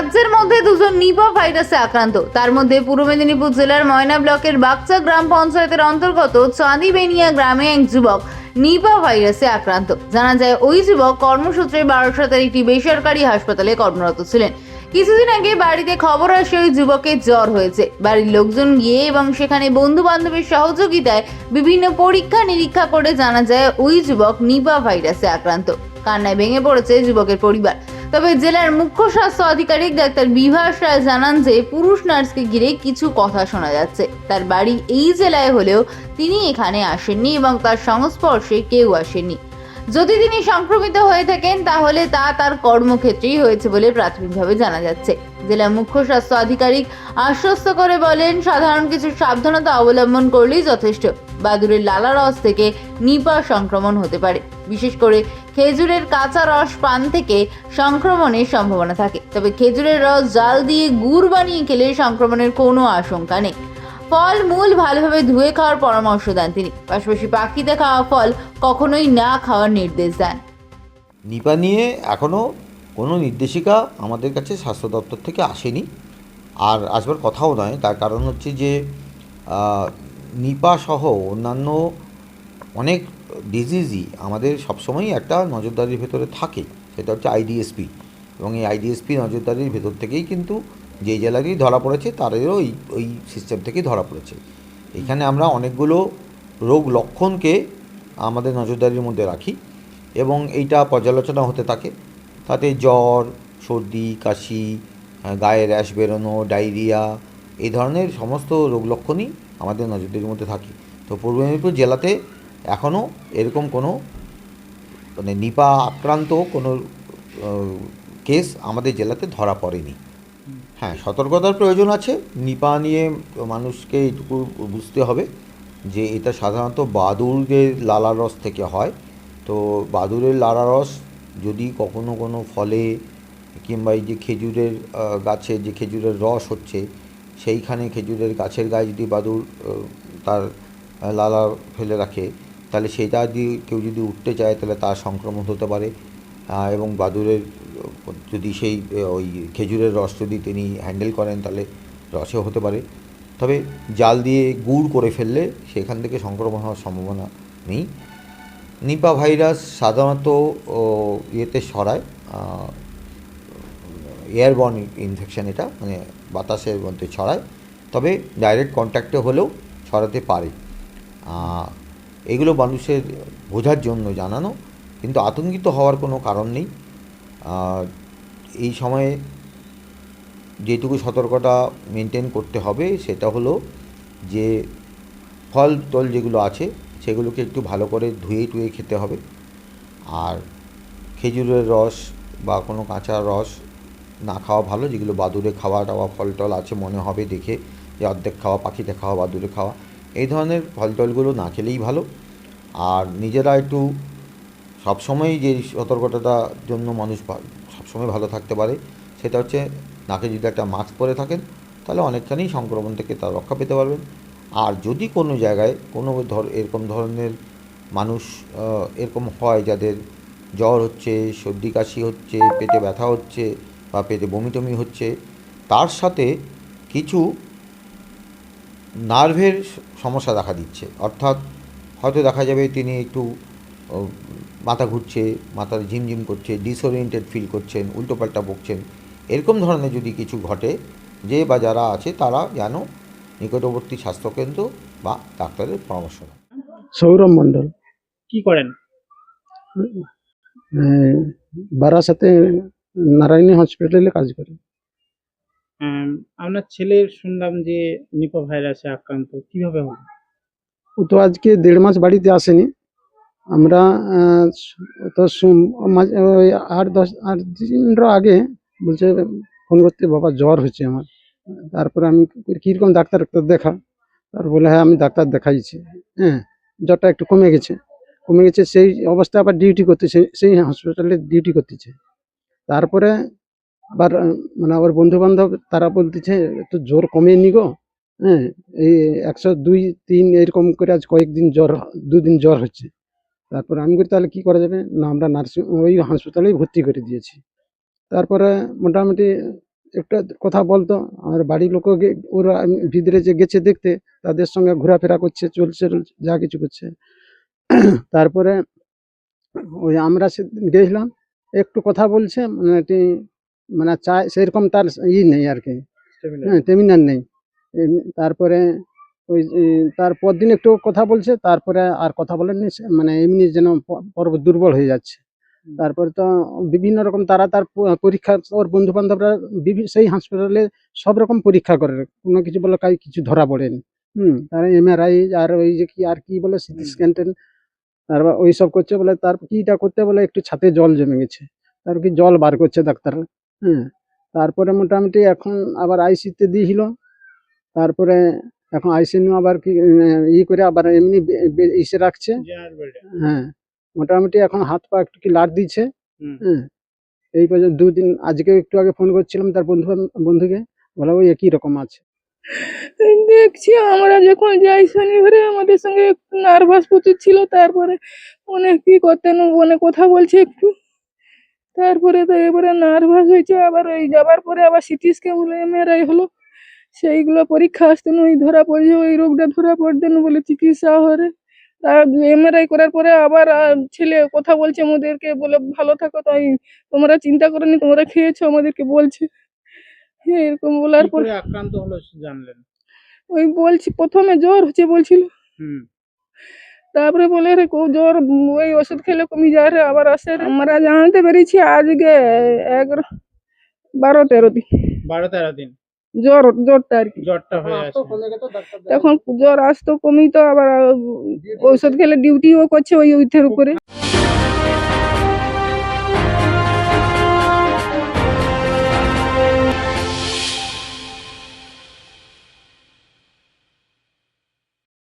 রাজ্যের মধ্যে দুজন নিপা ভাইরাসে আক্রান্ত। তার মধ্যে পূর্ব মেদিনীপুর জেলার ময়না ব্লকের বাগচা গ্রাম পঞ্চায়েতের অন্তর্গত চাঁদিবেনিয়া গ্রামে এক যুবক নিপা ভাইরাসে আক্রান্ত। জানা যায়, ওই যুবক কর্মসূত্রে বারাসাতের একটি বেসরকারি হাসপাতালে কর্মরত ছিলেন। কিছুদিন আগে বাড়িতে খবর আসে ওই যুবকের জ্বর হয়েছে। বাড়ির লোকজন গিয়ে এবং সেখানে বন্ধু বান্ধবের সহযোগিতায় বিভিন্ন পরীক্ষা নিরীক্ষা করে জানা যায়, ওই যুবক নিপা ভাইরাসে আক্রান্ত। কান্নায় ভেঙে পড়েছে যুবকের পরিবার। তবে জেলার মুখ্য স্বাস্থ্য আধিকারিক ডাক্তার বিভাস রায় জানান যে পুরুষ নার্সকে ঘিরে কিছু কথা শোনা যাচ্ছে। তার বাড়ি এই জেলায় হলেও তিনি এখানে আসেননি এবং তার সংস্পর্শে কেউ আসেনি যদি তিনি সংক্রমিত হয়ে থাকেন, তাহলে তা তার কর্মক্ষেত্রেই হয়েছে বলে প্রাথমিকভাবে জানা যাচ্ছে। জেলা মুখ্য স্বাস্থ্য আধিকারিক আশ্বস্ত করে বলেন, সাধারণ কিছু সাবধানতা অবলম্বন করলেই যথেষ্ট। বাদুরের লালা রস থেকে নিপা সংক্রমণ হতে পারে। বিশেষ করে খেজুরের কাঁচা রস পান থেকে সংক্রমণের সম্ভাবনা থাকে। তবে খেজুরের রস জাল দিয়ে গুড় বানিয়ে খেলে সংক্রমণের কোনো আশঙ্কা নেই। ফল মূল ভালোভাবে ধুয়ে খাওয়ার পরামর্শ দেন তিনি। পাশাপাশি পাখিতে খাওয়া ফল কখনোই না খাওয়ার নির্দেশ দেন। নিপা নিয়ে এখনও কোনো নির্দেশিকা আমাদের কাছে স্বাস্থ্য দপ্তর থেকে আসেনি। আর আসবার কথাও নয়, তার কারণ হচ্ছে যে নিপা সহ অন্যান্য অনেক ডিজিজই আমাদের সবসময়ই একটা নজরদারির ভেতরে থাকে, সেটা হচ্ছে আইডিএসপি এবং এই আইডিএসপি নজরদারির ভেতর থেকেই কিন্তু যে জেলারই ধরা পড়েছে, তাদেরও ওই ওই সিস্টেম থেকেই ধরা পড়েছে। এখানে আমরা অনেকগুলো রোগ লক্ষণকে আমাদের নজরদারির মধ্যে রাখি এবং এইটা পর্যালোচনা হতে থাকে। তাতে জ্বর, সর্দি, কাশি গায়ে র্যাশ বেরোনো, ডায়রিয়া এই ধরনের সমস্ত রোগ লক্ষণই আমাদের নজরদারির মধ্যে থাকে। তো পূর্ব মেদিনীপুর জেলাতে এখনও এরকম কোনো মানে নিপা আক্রান্ত কোনো কেস আমাদের জেলাতে ধরা পড়েনি। হ্যাঁ সতর্কতার প্রয়োজন আছে। নিপা নিয়ে মানুষকে এইটুকু বুঝতে হবে যে এটা সাধারণত বাদুড়ের লালা রস থেকে হয়। তো বাদুড়ের লালা রস যদি কখনো কোনো ফলে কিংবা এই যে খেজুরের গাছে যে খেজুরের রস হচ্ছে সেইখানে খেজুরের গাছের গায়ে যদি বাদুর তার লালা ফেলে রাখে তাহলে সেটা যদি কেউ যদি উঠতে চায় তাহলে তার সংক্রমণ হতে পারে। এবং বাদুড়ের আহ, যদি সেই ওই খেজুরের রস যদি তিনি হ্যান্ডেল করেন তাহলে রসেও হতে পারে। তবে জাল দিয়ে গুড় করে ফেললে সেখান থেকে সংক্রমণ হওয়ার সম্ভাবনা নেই। নিপা ভাইরাস সাধারণত ইয়েতে ছড়ায় এয়ারবর্ন ইনফেকশান এটা মানে বাতাসের মধ্যে ছড়ায়। তবে ডাইরেক্ট কন্ট্যাক্টে হলেও ছড়াতে পারে। এগুলো মানুষের বোঝার জন্য জানানো, কিন্তু আতঙ্কিত হওয়ার কোনো কারণ নেই। এই সময়ে যেটুকু সতর্কতা মেনটেন করতে হবে, সেটা হলো যে ফল টল যেগুলো আছে সেগুলোকে একটু ভালো করে ধুয়ে টুয়ে খেতে হবে। আর খেজুরের রস বা কোনো কাঁচা রস না খাওয়া ভালো, যেগুলো বাদুড়ে খাওয়া টাওয়া ফল টল আছে মনে হবে দেখে যে অর্ধেক খাওয়া, পাখিতে খাওয়া বাদুড়ে খাওয়া, এই ধরনের ফল টলগুলো না খেলেই ভালো। আর নিজেরা একটু সবসময় যে সতর্কতার জন্য মানুষ সবসময় ভালো থাকতে পারে, সেটা হচ্ছে নাকে যদি একটা মাস্ক পরে থাকেন, তাহলে অনেকখানি সংক্রমণ থেকে তার রক্ষা পেতে পারবেন। আর যদি কোনো জায়গায় কোনো ধর, এরকম ধরনের মানুষ এরকম হয় যাদের জ্বর হচ্ছে, সর্দি কাশি হচ্ছে, পেটে ব্যথা হচ্ছে বা পেটে বমি টমি হচ্ছে, তার সাথে কিছু নার্ভের সমস্যা দেখা দিচ্ছে। অর্থাৎ হয়তো দেখা যাবে তিনি একটু মাথা ঘুরছে মাথার ঝিমঝিম করছে ডিসওরিয়েন্টেড ফিল করছেন, উল্টোপাল্টা বকছেন, এরকম ধরনের যদি কিছু ঘটে, যে বা যারা আছে তারা যেন নিকটবর্তী স্বাস্থ্যকেন্দ্র বা ডাক্তারের পরামর্শ নেয় সৌরভ মণ্ডল। কি করেন? বারাসাতে নারায়ণী হসপিটালে কাজ করি আপনার ছেলের শুনলাম যে নিপা ভাইরাসে আক্রান্ত কীভাবে হলো? ও তো আজকে দেড় মাস বাড়িতে আসেনি। আমরা তো মাঝে- ওই আট দশ আট দিনের আগে বলছে ফোন করতে বাবা জ্বর হচ্ছে আমার। তারপরে আমি কীরকম ডাক্তার ডাক্তার দেখা। তার বলে হ্যাঁ আমি ডাক্তার দেখাইছি। হ্যাঁ জ্বরটা একটু কমে গেছে। কমে গেছে, সেই অবস্থা আবার ডিউটি করতেছে, সেই হসপিটালে ডিউটি করতেছে। তারপরে আবার মানে আবার বন্ধু বান্ধব তারা বলতেছে, একটু জ্বর কমেনি গো হ্যাঁ এই একশো দুই তিন এরকম করে আজ কয়েকদিন জ্বর, দুদিন জ্বর হচ্ছে। তারপরে আমি করি তাহলে কি করা যাবে? না, আমরা নার্সিং, ওই হাসপাতালেই ভর্তি করে দিয়েছি। তারপরে মোটামুটি একটা কথা বলতো আর বাড়ির লোকও ওরা ভিতরে যে গেছে দেখতে তাদের সঙ্গে ঘোরাফেরা করছে চলছে যা কিছু করছে। তারপরে ওই আমরা গেছিলাম একটু কথা বলছে মানে মানে চায় সেরকম তার ই নেই আর কি। হ্যাঁ তেমিনার নেই। তারপরে ওই যে তারপর দিন একটু কথা বলছে তারপরে আর কথা বলেননি মানে এমনি যেন পর্ব দুর্বল হয়ে যাচ্ছে। তারপরে তো বিভিন্ন রকম তারা তার পরীক্ষা ওর বন্ধু বান্ধবরা সেই হাসপাতালে সব রকম পরীক্ষা করে। কোনো কিছু বলে কাই কিছু ধরা পড়েনি। হুম তারা এমআরআই আর ওই যে কি আর কি বলে সিটি। স্ক্যান তারপর ওই সব করছে বলে তার কিটা করতে বলে একটু ছাতে জল জমে গেছে। তার কি জল বার করছে ডাক্তার। হ্যাঁ তারপরে মোটামুটি এখন আবার আইসিতে দিয়েছিল তারপরে এখন আইসিইউ আবার কি ই করে আবার এমনি ইসে রাখছে। হ্যাঁ। মোটামুটি এখন হাত পা একটু কি লাট দিচ্ছে হুম। হ্যাঁ। এই পর্যন্ত দুদিন আজকে একটু আগে ফোন করছিলাম তার বন্ধু বন্ধুকে। বলে ওই একই রকম আছে। দেখছি আমরা যখন যাই শনিবারে আমাদের সঙ্গে একটু নার্ভাস প্রচুর ছিল। তারপরে অনেক কি করতেন মনে কথা বলছে একটু। তারপরে তো এবারে নার্ভাস হয়েছে। আবার ওই যাবার পরে আবার সিটি স্ক্যান হলো এমআরআই হলো। সেইগুলো পরীক্ষা আসতেন ওই ধরা পড়ছে ওই রোগটা ধরা পড়তেন বলে চিকিৎসা হরে এমআরআই করার পরে আবার ছেলে কথা বলছে আমাদেরকে বলে ভালো থাকো তাই তোমরা চিন্তা করনি তোমরা খেয়েছো আমাদেরকে বলছে। হ্যাঁ এরকম বলার পর আক্রান্ত হলো জানলেন? ওই বলছি প্রথমে জ্বর হচ্ছে বলছিল। হুম। তারপরে বলে রে কো জ্বর ওই ওষুধ খেলে কমে যায় রে আবার আসে। আমরা জানতে পেরেছি আজকে এগারো বারো তেরো দিন। বারো তেরো দিন। জ্বর জ্বরটা আর কি। জ্বরটা হয়ে তখন জ্বর আসতো কমিতো আবার ঔষধ খেলে ডিউটিও করছে ওই উইথের উপরে।